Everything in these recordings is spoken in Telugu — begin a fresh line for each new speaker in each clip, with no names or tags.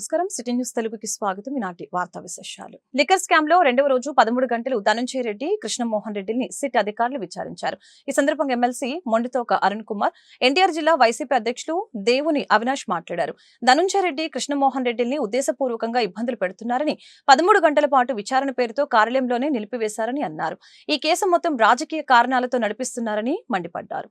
నమస్కారం. సిటీ న్యూస్ తెలుగుకి స్వాగతం. ఈనాటి వార్తా విశేషాలు. లిక్కర్ స్కామ్లో రెండవ రోజు పదమూడు గంటలు ధనంజయ రెడ్డి కృష్ణమోహన్ రెడ్డిని సిట్ అధికారులు విచారించారు. ఈ సందర్భంగా ఎమ్మెల్సీ మొండితోక అరుణ్ కుమార్ ఎన్టీఆర్ జిల్లా వైసీపీ అధ్యక్షులు దేవుని అవినాష్ మాట్లాడారు. ధనుంజయ రెడ్డి కృష్ణమోహన్ రెడ్డిని ఉద్దేశపూర్వకంగా ఇబ్బందులు పెడుతున్నారని పదమూడు గంటల పాటు విచారణ పేరుతో కార్యాలయంలోనే నిలిపివేశారని అన్నారు. ఈ కేసు మొత్తం రాజకీయ కారణాలతో నడిపిస్తున్నారని మండిపడ్డారు.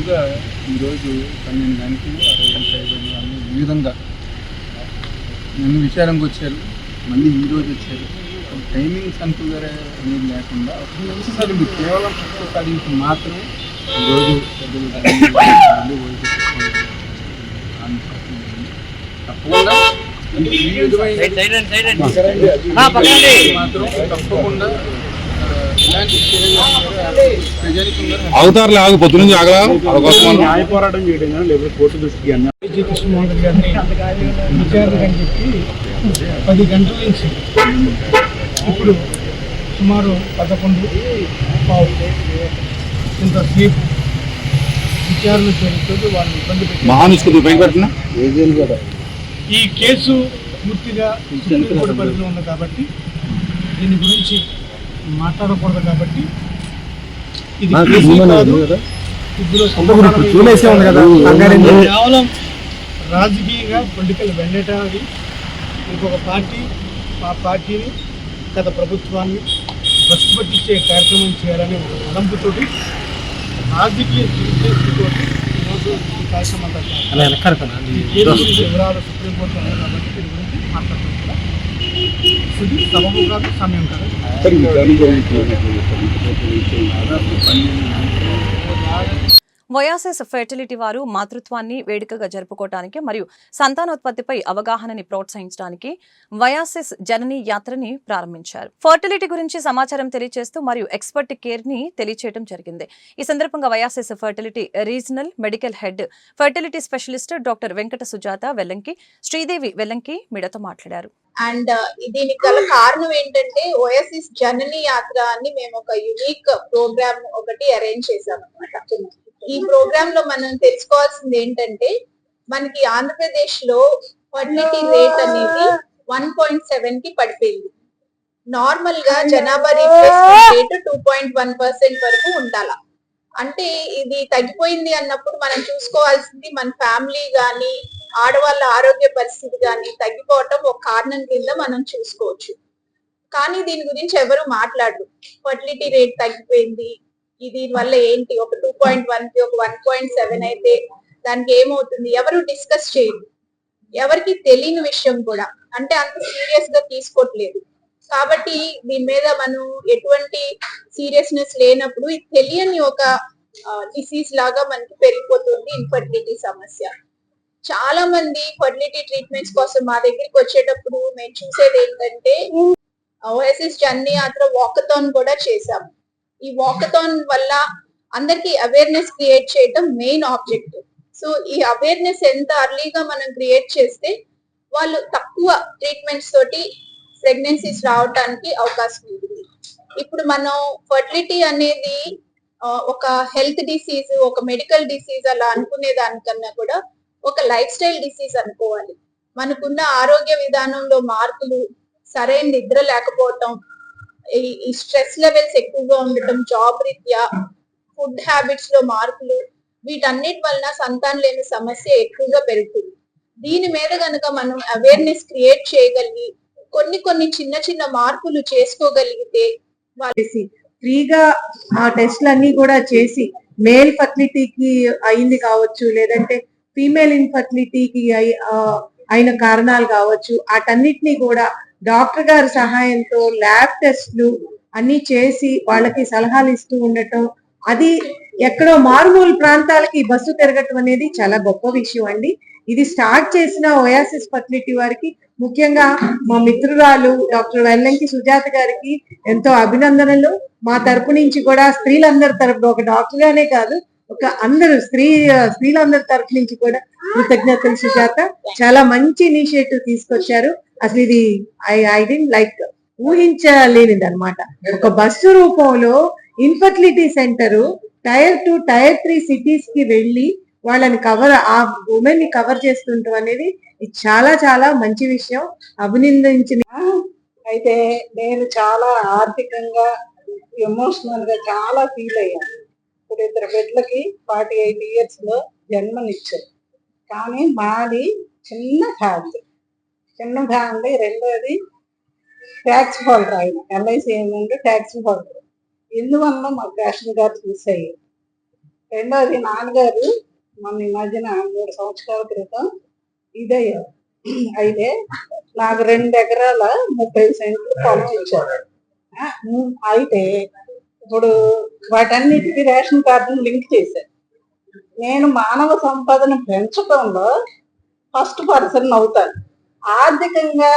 సాధింపుగా ఈరోజు పన్నెండు గంటలు అరవై ఐదు అన్ని ఈ విధంగా నన్ను విచారంగా వచ్చారు మళ్ళీ ఈ రోజు వచ్చారు. టైమింగ్స్ అంటూ వేరే అనేది లేకుండా అసలు మీరు కేవలం సాధింపు మాత్రమే ఈరోజు పెద్దలు తప్పకుండా ఈ విధమైన మాత్రం తప్పకుండా
ఆగుతారులే ఆగు పొద్దు నుంచి ఆగలా
న్యాయ పోరాటం చేయడం కానీ లేకపోతే కోర్టు దృష్టికి అన్న
జి కృష్ణమోహన్ రెడ్డి గారిని విచారణ అని చెప్పి పది గంటల నుంచి ఇప్పుడు సుమారు పదకొండు పావు ఇంతసేపు విచారణ జరుగుతుంది వాళ్ళని ఇబ్బంది ఈ కేసు పూర్తిగా సుప్రీంకోర్టు పరిధిలో ఉంది కాబట్టి దీని గురించి మాట్లాడకూడదు కాబట్టి ఇది కేసు కాదు. ఇందులో కేవలం రాజకీయంగా పొలిటికల్ వెండేటా అది ఇంకొక పార్టీ ఆ పార్టీని గత ప్రభుత్వాన్ని భ్రష్టు పట్టించే కార్యక్రమం చేయాలనే ఒక తలంపుతోటి రాజకీయ దురుద్దేశంతో ఈరోజు ఈ కార్యక్రమం. ఈ కేసు వివరాలు సుప్రీంకోర్టు కాబట్టి దీని గురించి మాట్లాడుతున్నాం ఇది కాదు సమయం కాదు
ఫెర్టిలిటీ వారు మాతృత్వాన్ని వేడుకగా జరుపుకోవటానికి మరియు సంతానోత్పత్తిపై అవగాహనని ప్రోత్సహించడానికి వయాసిస్ జనని యాత్రని ప్రారంభించారు. ఫర్టిలిటీ గురించి సమాచారం తెలియజేస్తూ మరియు ఎక్స్పర్ట్ కేర్ని తెలియచేయడం జరిగింది. ఈ సందర్భంగా Oasis fertility regional medical head fertility specialist doctor Venkata Sujatha Vellanki Sridevi Vellanki మీడతో మాట్లాడారు.
అండ్ దీనికి గల కారణం ఏంటంటే ఓఎస్ఎస్ జనని యాత్ర అని మేము ఒక యునిక్ ప్రోగ్రామ్ ఒకటి అరేంజ్ చేసాం అనమాట ఈ ప్రోగ్రామ్లో మనం తెలుసుకోవాల్సింది ఏంటంటే మనకి ఆంధ్రప్రదేశ్లో ఫర్టిలిటీ రేట్ అనేది వన్ పాయింట్ సెవెన్కి పడిపోయింది. నార్మల్గా జనాభా replacement rate two point one percent వరకు ఉండాల. అంటే ఇది తగ్గిపోయింది అన్నప్పుడు మనం చూసుకోవాల్సింది మన ఫ్యామిలీ గాని ఆడవాళ్ళ ఆరోగ్య పరిస్థితి కానీ తగ్గిపోవటం ఒక కారణం కింద మనం చూసుకోవచ్చు. కానీ దీని గురించి ఎవరు మాట్లాడరు. ఫర్టిలిటీ రేట్ తగ్గిపోయింది. ఇది దీని వల్ల ఏంటి? ఒక టూ పాయింట్ వన్కి ఒక వన్ పాయింట్ సెవెన్ అయితే దానికి ఏమవుతుంది? ఎవరు డిస్కస్ చేయరు. ఎవరికి తెలియని విషయం కూడా. అంటే అంత సీరియస్గా తీసుకోవట్లేదు. కాబట్టి దీని మీద మనం ఎటువంటి సీరియస్నెస్ లేనప్పుడు తెలియని ఒక డిసీజ్ లాగా మనకి పెరిగిపోతుంది ఇన్ఫర్టిలిటీ సమస్య. చాలా మంది ఫర్టిలిటీ ట్రీట్మెంట్స్ కోసం మా దగ్గరికి వచ్చేటప్పుడు మేము చూసేది ఏంటంటే ఓఎస్ఎస్ జర్నీ యాత్ర వాకథాన్ కూడా చేశాము ఈ వాకథాన్ వల్ల అందరికి అవేర్నెస్ క్రియేట్ చేయడం మెయిన్ ఆబ్జెక్ట్ సో ఈ అవేర్నెస్ ఎంత అర్లీగా మనం క్రియేట్ చేస్తే వాళ్ళు తక్కువ ట్రీట్మెంట్స్ తోటి ప్రెగ్నెన్సీస్ రావడానికి అవకాశం ఉంటుంది. ఇప్పుడు మనం ఫర్టిలిటీ అనేది ఒక హెల్త్ డిసీజ్ ఒక మెడికల్ డిసీజ్ అలా అనుకునే దానికన్నా కూడా ఒక లైఫ్ స్టైల్ డిసీజ్ అనుకోవాలి. మనకున్న ఆరోగ్య విధానంలో మార్పులు సరైన నిద్ర లేకపోవటం ఈ- స్ట్రెస్ లెవెల్స్ ఎక్కువగా ఉండటం జాబ్ రీత్యా ఫుడ్ హ్యాబిట్స్లో మార్పులు వీటన్నిటి వలన సంతానం లేని సమస్య ఎక్కువగా పెరుగుతుంది. దీని మీద గనుక మనం అవేర్నెస్ క్రియేట్ చేయగలిగి కొన్ని కొన్ని చిన్న చిన్న మార్పులు చేసుకోగలిగితే
చేసి ఫ్రీగా ఆ టెస్ట్లు అన్ని కూడా చేసి మేల్ ఫర్టిలిటీకి అయింది కావచ్చు లేదంటే ఫీమేల్ ఇన్ఫర్టిలిటీకి అయిన కారణాలు కావచ్చు. వాటన్నిటిని కూడా డాక్టర్ గారి సహాయంతో ల్యాబ్ టెస్ట్లు అన్ని చేసి వాళ్ళకి సలహాలు ఇస్తూ ఉండటం. అది ఎక్కడో మారుమూల ప్రాంతాలకి బస్సు తిరగటం అనేది చాలా గొప్ప విషయం అండి. ఇది స్టార్ట్ చేసిన ఓయాసిస్ ఫర్టిలిటీ వారికి ముఖ్యంగా మా మిత్రురాలు డాక్టర్ వెల్లంకి సుజాత గారికి ఎంతో అభినందనలు. మా తరపు నుంచి కూడా స్త్రీలందరి తరపున ఒక డాక్టర్ గానే కాదు ఒక అందరూ స్త్రీ స్త్రీలందరి తరఫు నుంచి కూడా కృతజ్ఞతలు సుజాత. చాలా మంచి ఇనిషియేటివ్ తీసుకొచ్చారు. అసలు ఇది ఐ ఐ డి లైక్ ఊహించలేనిది అనమాట ఒక బస్సు రూపంలో infertility center tier two tier three సిటీస్కి వెళ్ళి వాళ్ళని కవర్ ఆ ఉమెన్ని కవర్ చేస్తుంటాం అనేది ఇది చాలా చాలా మంచి విషయం. అభినందించిన
అయితే నేను చాలా ఆర్థికంగా ఎమోషనల్గా చాలా ఫీల్ అయ్యాను. ఇప్పుడు ఇద్దరు బిడ్డలకి ఫార్టీ ఎయిట్ ఇయర్స్లో జన్మనిచ్చారు. కానీ మాది చిన్న ఫ్యామిలీ. చిన్న ఫ్యామిలీ రెండోది ట్యాక్స్ హోల్డర్ ఆయన. ఎల్ఐసి ఏంటంటే ట్యాక్స్ హోల్డర్. ఇందువల్ల మాకు రేషన్ కార్డు మిస్ అయ్యాయి. రెండోది నాన్నగారు మొన్న ఈ మధ్యన మూడు సంవత్సరాల క్రితం ఇదయ్యారు. అయితే నాకు రెండు ఎకరాల ముప్పై సెంట్లు పొలం ఇచ్చారు. అయితే ఇప్పుడు వాటన్నిటికీ రేషన్ కార్డును లింక్ చేశారు నేను మానవ సంపదను పెంచడంలో ఫస్ట్ పర్సన్ అవుతాను. ఆర్థికంగా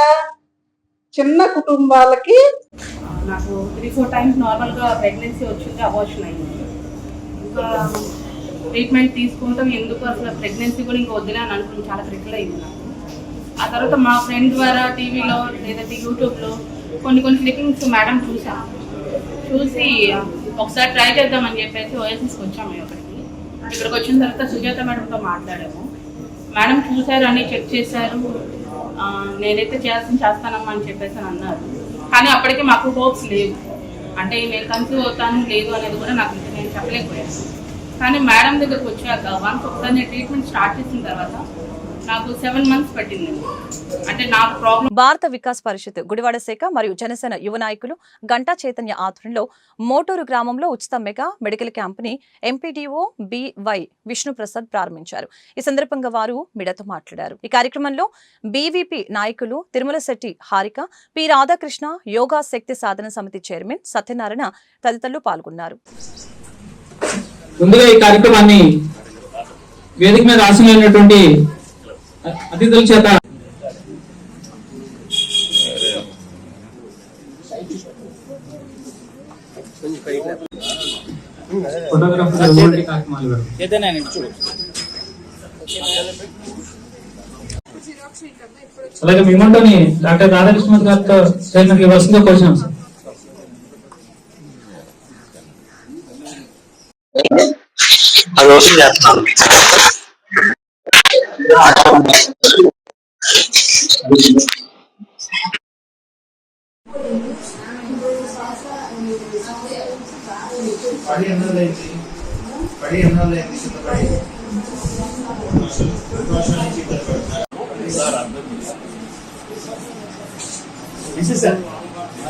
చిన్న కుటుంబాలకి
నాకు త్రీ ఫోర్ టైమ్స్ నార్మల్గా ప్రెగ్నెన్సీ వచ్చింది అబార్షన్ అయింది. ఇంకా ట్రీట్మెంట్ తీసుకుంటాం ఎందుకు అసలు ప్రెగ్నెన్సీ కూడా ఇంకా వద్దులే అని అనుకుని చాలా క్రిటికల్ అయింది నాకు. ఆ తర్వాత మా ఫ్రెండ్ ద్వారా టీవీలో లేదంటే యూట్యూబ్లో కొన్ని కొన్ని క్లిప్పింగ్స్ మేడం చూసాను చూసి ఒకసారి ట్రై చేద్దామని చెప్పేసి ఓఎస్ఎస్కి వచ్చాము ఇక్కడికి ఇక్కడికి వచ్చిన తర్వాత సుజాత మేడంతో మాట్లాడాము. మేడం చూశారు అని చెక్ చేశారు. నేనైతే చేయాల్సింది చేస్తానమ్మా అని చెప్పేసి అని అన్నారు. కానీ అప్పటికి మాకు హోప్స్ లేవు. అంటే నేను కన్సీవ్ అవుతాను లేదు అనేది కూడా నాకు ఇంకా నేను చెప్పలేకపోయాను. కానీ మేడం దగ్గరకు వచ్చాక వన్స్ ఒకసారి నేను ట్రీట్మెంట్ స్టార్ట్ చేసిన తర్వాత నాకు సెవెన్ మంత్స్ పట్టింది. అంటే నాకు ప్రాబ్లం
భారత వికాస్ పరిషత్ గుడివాడ శాఖ మరియు జనసేన యువ నాయకులు గంటా చైతన్య ఆధ్వర్యంలో మోటూరు గ్రామంలో ఉచిత మెగా మెడికల్ క్యాంప్ని ఎంపీడీఓ బివై విష్ణుప్రసాద్ ప్రారంభించారు. ఈ సందర్భంగా వారు మీడియాతో మాట్లాడారు. ఈ కార్యక్రమంలో బీవీపీ నాయకులు తిరుమల శెట్టి హారిక పి రాధాకృష్ణ యోగా శక్తి సాధన సమితి చైర్మన్ సత్యనారాయణ తదితరులు పాల్గొన్నారు.
ముందుగా ఈ కార్యక్రమాన్ని వేదిక మీద ఆశమైనటువంటి అతిథుల చేత. ఫోటోగ్రాఫర్. అలాగే మిమ్మల్ని డాక్టర్ రాధాకృష్ణ గారితో ఇవ్వాల్సిందిగా కోరుతున్నాం సార్
అది వసూలు చేస్తున్నాను.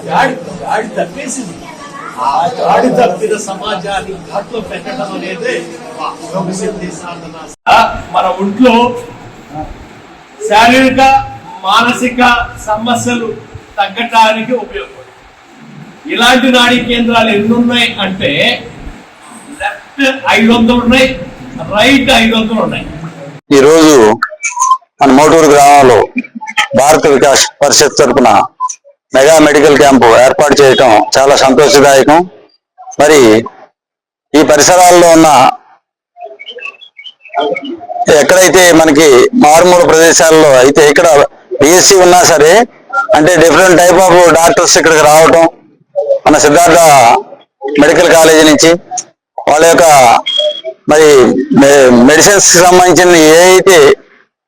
గాడి గాడి తప్పేసింది ఆ గాడి తప్పిన సమాజాన్ని ఘాట్లో పెట్టడం అనేది సాధన. మన ఒంట్లో శారీరక మానసిక సమస్యలు తగ్గటానికి ఉపయోగపడుతుంది ఇలాంటి నాడీ కేంద్రాలు ఎన్ని ఉన్నాయి అంటే లెఫ్ట్ ఐదు వందలు ఉన్నాయి రైట్ ఐదు వందలు ఉన్నాయి.
ఈ రోజు మన మోటూరు గ్రామంలో భారత వికాస్ పరిషత్ తరపున మెగా మెడికల్ క్యాంపు ఏర్పాటు చేయటం చాలా సంతోషదాయకం. మరి ఈ పరిసరాల్లో ఉన్న ఎక్కడైతే మనకి మారుమూల ప్రదేశాల్లో అయితే ఇక్కడ పిఎస్సి ఉన్నా సరే అంటే డిఫరెంట్ టైప్ ఆఫ్ డాక్టర్స్ ఇక్కడికి రావటం మన సిద్ధార్థ మెడికల్ కాలేజీ నుంచి వాళ్ళ యొక్క మరి మెడిసిన్స్కి సంబంధించిన ఏ అయితే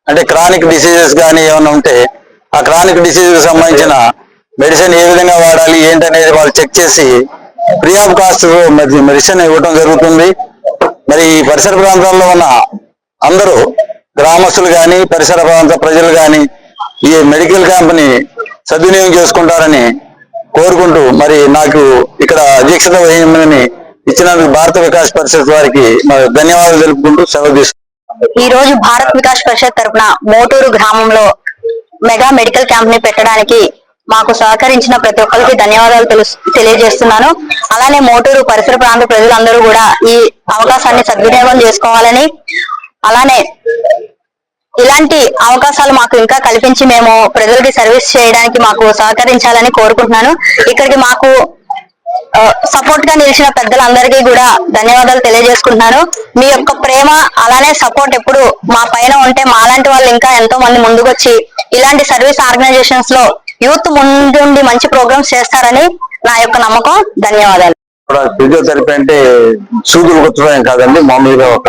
అంటే క్రానిక్ డిసీజెస్ కానీ ఏమైనా ఉంటే ఆ క్రానిక్ డిసీజెస్ సంబంధించిన మెడిసిన్ ఏ విధంగా వాడాలి ఏంటనేది వాళ్ళు చెక్ చేసి ఫ్రీ ఆఫ్ కాస్ట్ మెడిసిన్ ఇవ్వడం జరుగుతుంది. మరి ఈ పరిసర ప్రాంతాల్లో ఉన్న అందరూ గ్రామస్తులు కానీ పరిసర ప్రాంత ప్రజలు కానీ ఈ మెడికల్ క్యాంప్ని సద్వినియోగం చేసుకుంటారని కోరుకుంటూ మరి నాకు ఇక్కడ అధ్యక్షత వహించమని ఇచ్చినందుకు భారత వికాస్ పరిషత్ వారికి మరి ధన్యవాదాలు తెలుపుకుంటూ సెలవు తీసుకుంటాం
ఈ రోజు భారత్ వికాస్ పరిషత్ తరఫున మోటూరు గ్రామంలో మెగా మెడికల్ క్యాంప్ని పెట్టడానికి మాకు సహకరించిన ప్రతి ఒక్కరికి ధన్యవాదాలు తెలుసు తెలియజేస్తున్నాను. అలానే మోటూరు పరిసర ప్రాంత ప్రజలందరూ కూడా ఈ అవకాశాన్ని సద్వినియోగం చేసుకోవాలని అలానే ఇలాంటి అవకాశాలు మాకు ఇంకా కల్పించి మేము ప్రజలకి సర్వీస్ చేయడానికి మాకు సహకరించాలని కోరుకుంటున్నాను. ఇక్కడికి మాకు సపోర్ట్గా నిలిచిన పెద్దలందరికీ కూడా ధన్యవాదాలు తెలియజేసుకుంటున్నాను. మీ యొక్క ప్రేమ అలానే సపోర్ట్ ఎప్పుడు మా పైన ఉంటే మాలాంటి వాళ్ళు ఇంకా ఎంతో మంది ముందుకొచ్చి ఇలాంటి సర్వీస్ ఆర్గనైజేషన్స్లో యూత్ ముందుండి మంచి ప్రోగ్రామ్స్ చేస్తారని నా యొక్క నమ్మకం. ధన్యవాదాలు.
ఇప్పుడు ఫిజియోథెరపీ అంటే సూదులు కుట్టడం కాదండి మామూలుగా ఒక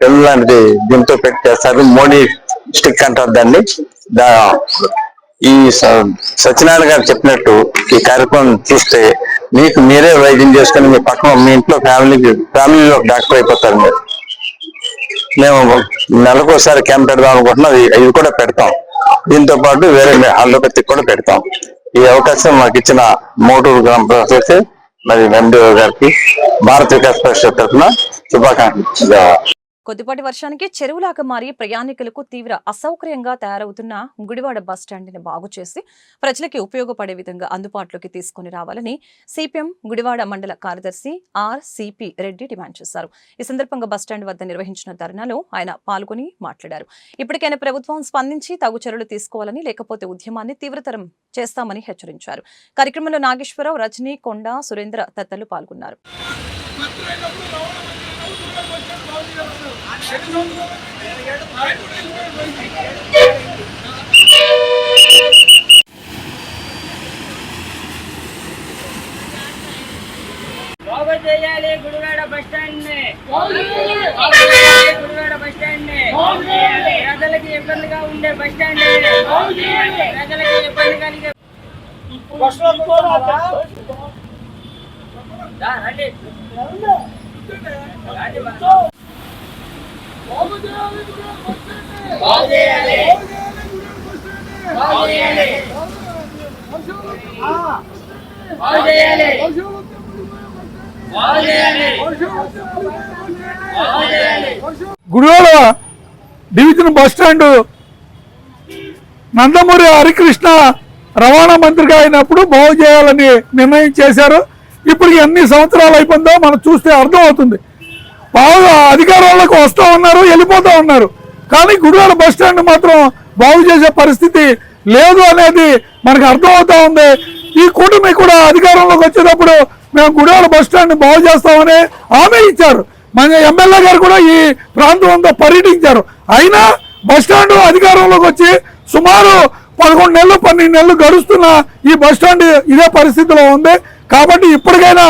పిల్లలు లాంటిది దీంతో పెట్టి చేస్తారు. మోడీ స్టిక్ అంటారు దాన్ని. దా ఈ స- సత్యనారాయణ గారు చెప్పినట్టు ఈ కార్యక్రమం చూస్తే మీకు మీరే వైద్యం చేసుకుని మీ పక్కన మీ ఇంట్లో ఫ్యామిలీకి ఫ్యామిలీలో ఒక డాక్టర్ అయిపోతారు మీరు మేము నెలకు ఒకసారి క్యాంప్ పెడదాం అనుకుంటున్నాం అది- కూడా పెడతాం. దీంతో పాటు వేరే అల్లోపతి కూడా పెడతాం. ఈ అవకాశం మాకు ఇచ్చిన మోటూరు గ్రామ ప్రజలకి మరి ఎండిఓ గారికి భారత వికాస్ పరిషత్ తరఫున శుభాకాంక్షలు.
కొద్దిపాటి వర్షానికి చెరువులాగా మారి ప్రయాణికులకు తీవ్ర అసౌకర్యంగా తయారవుతున్న గుడివాడ బస్ స్టాండ్ని బాగు చేసి ప్రజలకి ఉపయోగపడే విధంగా అందుబాటులోకి తీసుకుని రావాలని సిపిఎం గుడివాడ మండల కార్యదర్శి ఆర్ సిపి రెడ్డి డిమాండ్ చేశారు. ఈ సందర్భంగా బస్ స్టాండ్ వద్ద నిర్వహించిన ధర్నాలో ఆయన పాల్గొని మాట్లాడారు. ఇప్పటికైనా ప్రభుత్వం స్పందించి తగు చర్యలు తీసుకోవాలని లేకపోతే ఉద్యమాన్ని తీవ్రతరం చేస్తామని హెచ్చరించారు. కార్యక్రమంలో నాగేశ్వరరావు రజనీ కొండ సురేంద్ర తదితరులు పాల్గొన్నారు.
చేయాలి గుడివాడ బస్ స్టాండ్ని. గుడివాడ బస్ స్టాండ్ని. ప్రజలకి ఇబ్బందిగా ఉండే బస్ స్టాండ్ ప్రజలకి ఇబ్బంది కలిగే రండి.
Gudivada division bus stand Nandamuri Harikrishna రవాణా మంత్రిగా అయినప్పుడు బాగు చేయాలని నిర్ణయం చేశారు. ఇప్పుడు ఎన్ని సంవత్సరాలు అయిపోయిందో మనం చూస్తే అర్థం అవుతుంది బాగా అధికారంలోకి వస్తూ ఉన్నారు వెళ్ళిపోతూ ఉన్నారు. కానీ గుడివాడ బస్ స్టాండ్ మాత్రం బాగు చేసే పరిస్థితి లేదు అనేది మనకు అర్థం అవుతా ఉంది. ఈ కూటమి కూడా అధికారంలోకి వచ్చేటప్పుడు మేము గుడివాడ బస్ స్టాండ్ బాగు చేస్తామని హామీ ఇచ్చారు. మన ఎమ్మెల్యే గారు కూడా ఈ ప్రాంతం అంతా పర్యటించారు. అయినా బస్ స్టాండ్ అధికారంలోకి వచ్చి సుమారు పదకొండు నెలలు పన్నెండు నెలలు గడుస్తున్న ఈ బస్ స్టాండ్ ఇదే పరిస్థితిలో ఉంది. కాబట్టి ఇప్పటికైనా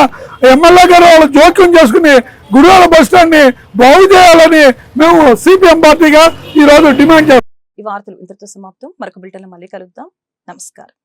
ఎమ్మెల్యే గారు వాళ్ళు జోక్యం చేసుకుని గుడివాడ బస్టాండ్ని బాగు చేయాలని మేము సిపిఎం పార్టీగా ఈరోజు డిమాండ్ చేస్తాం
ఈ వార్తలు ఇంతటితో సమాప్తం. మరొక బిల్టన్ మళ్ళీ కలుద్దాం. నమస్కారం.